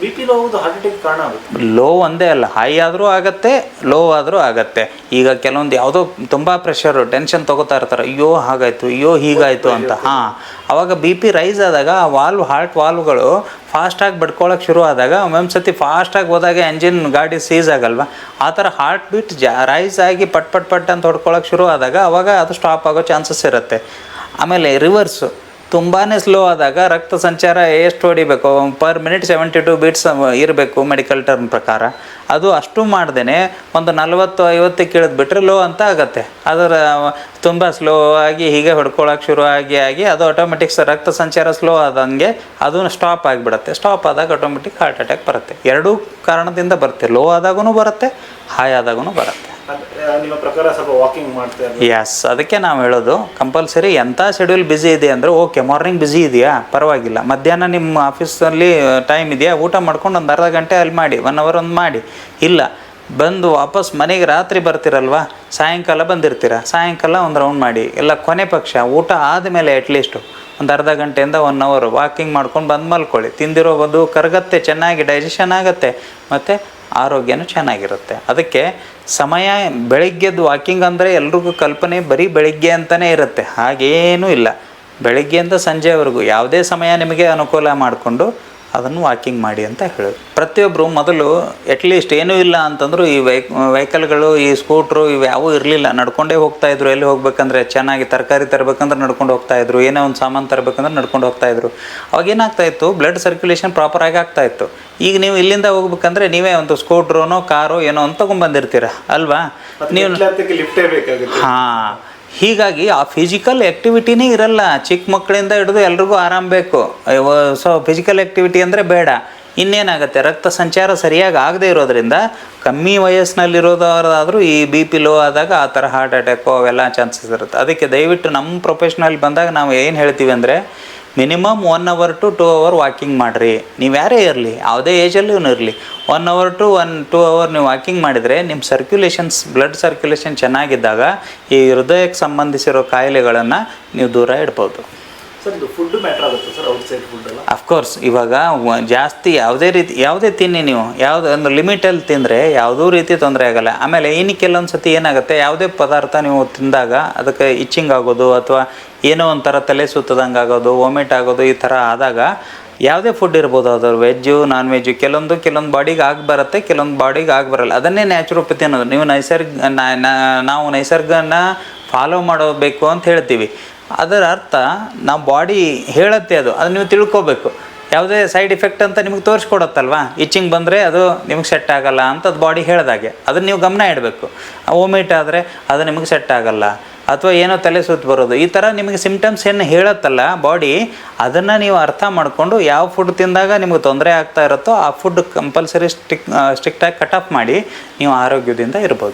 B P low ಆಗೋದು heart attack ಕಾರಣ ಆಗುತ್ತೆ. ಲೋ ಒಂದೇ ಅಲ್ಲ ಹೈ ಆದರೂ ಆಗತ್ತೆ ಲೋ ಆದರೂ ಆಗತ್ತೆ. ಈಗ ಕೆಲವೊಂದು ಯಾವುದೋ ತುಂಬ ಪ್ರೆಷರು ಟೆನ್ಷನ್ ತಗೋತಾ ಇರ್ತಾರೆ ಅಯ್ಯೋ ಹಾಗಾಯ್ತು ಅಯ್ಯೋ ಹೀಗಾಯಿತು ಅಂತ. ಹಾಂ ಅವಾಗ ಬಿ ಪಿ ರೈಸ್ ಆದಾಗ ಆ ವಾಲ್ವ್ ಹಾರ್ಟ್ ವಾಲ್ವ್ಗಳು ಫಾಸ್ಟಾಗಿ ಬಡ್ಕೊಳಕ್ಕೆ ಶುರು ಆದಾಗ ಒಂದೊಂದು ಸತಿ ಫಾಸ್ಟಾಗಿ ಹೋದಾಗ ಎಂಜಿನ್ ಗಾಡಿ ಸೀಸ್ ಆಗಲ್ವ? ಆ ಥರ ಹಾರ್ಟ್ ಬೀಟ್ ಜಾ ರೈಸ್ ಆಗಿ ಪಟ್ ಪಟ್ ಪಟ್ ಅಂತ ಹೊಡ್ಕೊಳ್ಳೋಕೆ ಶುರು ಆದಾಗ ಅವಾಗ ಅದು ಸ್ಟಾಪ್ ಆಗೋ ಚಾನ್ಸಸ್ ಇರುತ್ತೆ. ಆಮೇಲೆ ರಿವರ್ಸು ತುಂಬಾ ಸ್ಲೋ ಆದಾಗ ರಕ್ತ ಸಂಚಾರ ಎಷ್ಟು ಹೊಡಿಬೇಕು? Per minute seventy two beats ಇರಬೇಕು ಮೆಡಿಕಲ್ ಟರ್ಮ್ ಪ್ರಕಾರ. ಅದು ಅಷ್ಟು ಮಾಡ್ದೇ ಒಂದು ನಲವತ್ತು ಐವತ್ತಕ್ಕೆ ಇಳಿದು ಬಿಟ್ಟರೆ ಲೋ ಅಂತ ಆಗುತ್ತೆ. ಅದರ, ತುಂಬ ಸ್ಲೋ ಆಗಿ, ಹೀಗೆ ಹೊಡ್ಕೊಳಕ್ಕೆ ಶುರು ಆಗಿ ಆಗಿ ಅದು ಆಟೋಮೆಟಿಕ್ಸ್ ರಕ್ತ ಸಂಚಾರ ಸ್ಲೋ ಆದಂಗೆ ಅದು ಸ್ಟಾಪ್ ಆಗಿಬಿಡುತ್ತೆ. ಸ್ಟಾಪ್ ಆದಾಗ ಆಟೋಮೆಟಿಕ್ ಹಾರ್ಟ್ ಅಟ್ಯಾಕ್ ಬರುತ್ತೆ. ಎರಡೂ ಕಾರಣದಿಂದ ಬರುತ್ತೆ. ಲೋ ಆದಾಗೂ ಬರುತ್ತೆ ಹಾಯ್ ಆದಾಗೂ ಬರುತ್ತೆ. ನಿಮ್ಮ ಪ್ರಕಾರ ಸ್ವಲ್ಪ ವಾಕಿಂಗ್ ಮಾಡ್ತಾ ಎಸ್ ಅದಕ್ಕೆ ನಾವು ಹೇಳೋದು ಕಂಪಲ್ಸರಿ ಎಂಥ ಶೆಡ್ಯೂಲ್ ಬ್ಯುಸಿ ಇದೆ ಅಂದರೆ ಓಕೆ ಮಾರ್ನಿಂಗ್ ಬ್ಯುಸಿ ಇದೆಯಾ? ಪರವಾಗಿಲ್ಲ. ಮಧ್ಯಾಹ್ನ ನಿಮ್ಮ ಆಫೀಸಲ್ಲಿ ಟೈಮ್ ಇದೆಯಾ? ಊಟ ಮಾಡ್ಕೊಂಡು ಒಂದು ಅರ್ಧ ಗಂಟೆ ಅಲ್ಲಿ ಮಾಡಿ ಒನ್ ಅವರ್ ಒಂದು ಮಾಡಿ. ಇಲ್ಲ, ಬಂದು ವಾಪಸ್ ಮನೆಗೆ ರಾತ್ರಿ ಬರ್ತಿರಲ್ವಾ? ಸಾಯಂಕಾಲ ಬಂದಿರ್ತೀರಾ? ಸಾಯಂಕಾಲ ಒಂದು ರೌಂಡ್ ಮಾಡಿ. ಎಲ್ಲ ಕೊನೆ ಪಕ್ಷ, ಊಟ ಆದಮೇಲೆ ಅಟ್ಲೀಸ್ಟು ಒಂದು ಅರ್ಧ ಗಂಟೆಯಿಂದ ಒನ್ ಅವರ್ ವಾಕಿಂಗ್ ಮಾಡ್ಕೊಂಡು ಬಂದು ಮಲ್ಕೊಳ್ಳಿ. ತಿಂದಿರೋ ಒಂದು ಕರಗತ್ತೆ, ಚೆನ್ನಾಗಿ ಡೈಜೆಷನ್ ಆಗುತ್ತೆ. ಮತ್ತು ಆರೋಗ್ಯನೂ ಚೆನ್ನಾಗಿರುತ್ತೆ. ಅದಕ್ಕೆ ಸಮಯ ಬೆಳಿಗ್ಗೆದ್ದು ವಾಕಿಂಗ್ ಅಂದರೆ ಎಲ್ರಿಗೂ ಕಲ್ಪನೆ ಬರೀ ಬೆಳಿಗ್ಗೆ ಅಂತಲೇ ಇರುತ್ತೆ. ಹಾಗೇನೂ ಇಲ್ಲ. ಬೆಳಿಗ್ಗೆಯಿಂದ ಸಂಜೆವರೆಗೂ ಯಾವುದೇ ಸಮಯ ನಿಮಗೆ ಅನುಕೂಲ ಮಾಡಿಕೊಂಡು ಅದನ್ನು ವಾಕಿಂಗ್ ಮಾಡಿ ಅಂತ ಹೇಳೋದು. ಪ್ರತಿಯೊಬ್ಬರು ಮೊದಲು ಅಟ್ಲೀಸ್ಟ್ ಏನೂ ಇಲ್ಲ ಅಂತಂದರೂ ಈ ವೆಹ್ ವೆಹಿಕಲ್ಗಳು ಈ ಸ್ಕೂಟ್ರು ಇವು ಯಾವೂ ಇರಲಿಲ್ಲ. ನಡ್ಕೊಂಡೇ ಹೋಗ್ತಾ ಇದ್ರು. ಎಲ್ಲಿ ಹೋಗ್ಬೇಕಂದ್ರೆ ಚೆನ್ನಾಗಿ ತರಕಾರಿ ತರಬೇಕಂದ್ರೆ ನಡ್ಕೊಂಡು ಹೋಗ್ತಾ ಇದ್ರು. ಏನೇ ಒಂದು ಸಾಮಾನು ತರಬೇಕಂದ್ರೆ ನಡ್ಕೊಂಡು ಹೋಗ್ತಾ ಇದ್ರು. ಅವಾಗ ಏನಾಗ್ತಾ ಇತ್ತು? ಬ್ಲಡ್ ಸರ್ಕ್ಯುಲೇಷನ್ ಪ್ರಾಪರಾಗಿ ಆಗ್ತಾ ಇತ್ತು. ಈಗ ನೀವು ಇಲ್ಲಿಂದ ಹೋಗ್ಬೇಕಂದ್ರೆ ನೀವೇ ಒಂದು ಸ್ಕೂಟ್ರೋನೋ ಕಾರೋ ಏನೋ ಅಂತ ತೊಗೊಂಬಂದಿರ್ತೀರ ಅಲ್ವಾ? ನೀವು ಮತ್ತೆ ಲಿಫ್ಟೇ ಬೇಕಾಗುತ್ತೆ. ಹಾಂ. ಹೀಗಾಗಿ ಆ ಫಿಸಿಕಲ್ ಆ್ಯಕ್ಟಿವಿಟಿನೇ ಇರಲ್ಲ. ಚಿಕ್ಕ ಮಕ್ಕಳಿಂದ ಹಿಡಿದು ಎಲ್ರಿಗೂ ಆರಾಮ ಬೇಕು. ಸೊ ಫಿಸಿಕಲ್ ಆ್ಯಕ್ಟಿವಿಟಿ ಅಂದರೆ ಬೇಡ. ಇನ್ನೇನಾಗುತ್ತೆ? ರಕ್ತ ಸಂಚಾರ ಸರಿಯಾಗಿ ಆಗದೇ ಇರೋದ್ರಿಂದ ಕಮ್ಮಿ ವಯಸ್ಸಿನಲ್ಲಿರೋದಾದ್ರೂ ಈ ಬಿ ಪಿ ಲೋ ಆದಾಗ ಆ ಥರ ಹಾರ್ಟ್ ಅಟ್ಯಾಕು ಅವೆಲ್ಲ ಚಾನ್ಸಸ್ ಇರುತ್ತೆ. ಅದಕ್ಕೆ ದಯವಿಟ್ಟು ನಮ್ಮ ಪ್ರೊಫೆಷ್ನಲ್ಲಿ ಬಂದಾಗ ನಾವು ಏನು ಹೇಳ್ತೀವಿ ಅಂದರೆ minimum one hour to two hour walking ಮಾಡಿರಿ. ನೀವು ಯಾರೇ ಇರಲಿ, ಯಾವುದೇ ಏಜಲ್ಲೂ ಇರಲಿ one hour to one two hour ನೀವು ವಾಕಿಂಗ್ ಮಾಡಿದರೆ ನಿಮ್ಮ ಸರ್ಕ್ಯುಲೇಷನ್ಸ್ ಬ್ಲಡ್ ಸರ್ಕ್ಯುಲೇಷನ್ ಚೆನ್ನಾಗಿದ್ದಾಗ ಈ ಹೃದಯಕ್ಕೆ ಸಂಬಂಧಿಸಿರೋ ಕಾಯಿಲೆಗಳನ್ನು ನೀವು ದೂರ ಇಡ್ಬೋದು. ಅಫ್ಕೋರ್ಸ್ ಇವಾಗ ಜಾಸ್ತಿ ಯಾವುದೇ ರೀತಿ, ಯಾವುದೇ ತಿನ್ನಿ ನೀವು, ಯಾವುದೇ, ಒಂದು ಲಿಮಿಟಲ್ಲಿ ತಿಂದರೆ ಯಾವುದೂ ರೀತಿ ತೊಂದರೆ ಆಗಲ್ಲ. ಆಮೇಲೆ ಇನ್ನು ಕೆಲವೊಂದು ಸತಿ ಏನಾಗುತ್ತೆ, ಯಾವುದೇ ಪದಾರ್ಥ ನೀವು ತಿಂದಾಗ ಅದಕ್ಕೆ ಇಚ್ಚಿಂಗ್ ಆಗೋದು ಅಥವಾ ಏನೋ ಒಂಥರ ತಲೆ ಸುತ್ತದಂಗೆ ಆಗೋದು ವಾಮಿಟ್ ಆಗೋದು ಈ ಥರ ಆದಾಗ ಯಾವುದೇ ಫುಡ್ ಇರ್ಬೋದು, ಅದು ವೆಜ್ಜು ನಾನ್ ವೆಜ್ಜು ಕೆಲವೊಂದು ಕೆಲವೊಂದು ಬಾಡಿಗೆ ಆಗಿ ಬರುತ್ತೆ ಕೆಲವೊಂದು ಬಾಡಿಗೆ ಆಗಿ ಬರಲ್ಲ ಅದನ್ನೇ ನ್ಯಾಚುರೋಪತಿ ಅನ್ನೋದು. ನೀವು ನೈಸರ್ಗ ನಾವು ನೈಸರ್ಗನ ಫಾಲೋ ಮಾಡಬೇಕು ಅಂತ ಹೇಳ್ತೀವಿ. ಅದರ ಅರ್ಥ ನಮ್ಮ ಬಾಡಿ ಹೇಳುತ್ತೆ ಅದು ಅದು ನೀವು ತಿಳ್ಕೊಬೇಕು. ಯಾವುದೇ ಸೈಡ್ ಇಫೆಕ್ಟ್ ಅಂತ ನಿಮಗೆ ತೋರಿಸ್ಕೊಡತ್ತಲ್ವಾ? ಇಚ್ಚಿಂಗ್ ಬಂದರೆ ಅದು ನಿಮಗೆ ಸೆಟ್ ಆಗಲ್ಲ ಅಂತ ಅದು ಬಾಡಿ ಹೇಳಿದಾಗೆ. ಅದನ್ನು ನೀವು ಗಮನ ಇಡಬೇಕು. ವೋಮಿಟ್ ಆದರೆ ಅದು ನಿಮಗೆ ಸೆಟ್ ಆಗಲ್ಲ. ಅಥವಾ ಏನೋ ತಲೆ ಸುತ್ತು ಬರೋದು. ಈ ಥರ ನಿಮಗೆ ಸಿಮ್ಟಮ್ಸ್ ಏನು ಹೇಳುತ್ತಲ್ಲ ಬಾಡಿ, ಅದನ್ನು ನೀವು ಅರ್ಥ ಮಾಡಿಕೊಂಡು ಯಾವ ಫುಡ್ ತಿಂದಾಗ ನಿಮಗೆ ತೊಂದರೆ ಆಗ್ತಾ ಇರುತ್ತೋ ಆ ಫುಡ್ ಕಂಪಲ್ಸರಿ ಸ್ಟಿಕ್ ಸ್ಟ್ರಿಕ್ಟಾಗಿ ಕಟ್ ಆಫ್ ಮಾಡಿ ನೀವು ಆರೋಗ್ಯದಿಂದ ಇರ್ಬೋದು.